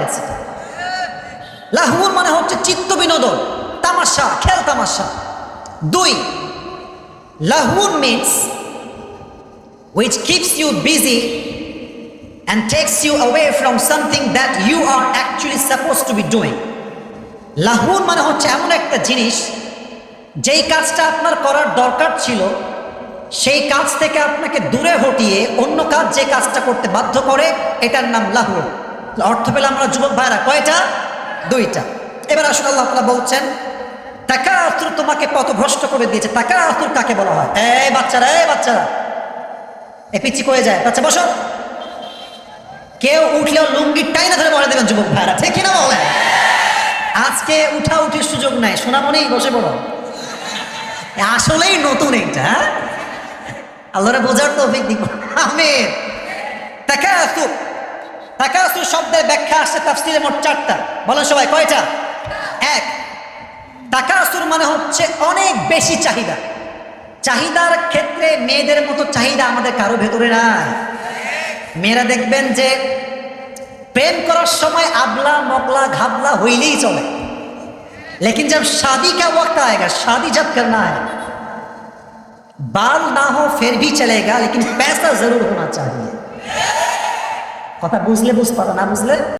গেছে। লাহুর মানে হচ্ছে চিত্ত বিনোদন, তামাশা, খেল তামাশা। দুই লাহুন means which keeps you busy and takes you away from something that you are actually supposed to be doing. লাহুন মানে হচ্ছে এমন একটা জিনিস, যেই কাজটা আপনার করার দরকার ছিল, সেই কাজ থেকে আপনাকে দূরে হটিয়ে অন্য কাজ যে কাজটা করতে বাধ্য করে, এটার নাম লাহুর অর্থ পেলে আমরা যুবক ভাইরা, কয়টা? দুইটা। এবার আসলে আল্লাহ তাআলা বলছেন টাকা আতুর তোমাকে পথভ্রষ্ট করে দিয়েছে। টাকা আতুর কাকে বলা হয়? এই বাচ্চারা এই বাচ্চারা। এ পিচি কয়ে যায়? বাচ্চা, বসো। কেউ উঠলেও লুঙ্গির টাইনা ধরে বলে দেবেন যুবক ভাইরা। ঠিক কিনা বলেন? আজকে উঠা উঠির সুযোগ নাই। সোনামণি, বসে পড়ো। আসলেই নতুন এইটা আল্লাহরা বোঝার তো অভিজ্ঞ আমের তাকাসুর। তাকাসুর শব্দের ব্যাখ্যা আসছে তাফসিরে মোট চারটা বলেন সবাই কয়টা এক তাকাসুর মানে হচ্ছে অনেক বেশি চাহিদা চাহিদার ক্ষেত্রে মেয়েদের মতো চাহিদা আমাদের কারো ভেতরে নাই মেয়েরা দেখবেন যে প্রেম করার সময় আবলা মগলা ঘাবলা হইলেই চলে लेकिन जब शादी का वक्त आएगा शादी जब करना है बाल ना हो फिर भी चलेगा लेकिन पैसा जरूर होना चाहिए কথা বুঝলে বুঝ পারো না বুঝলে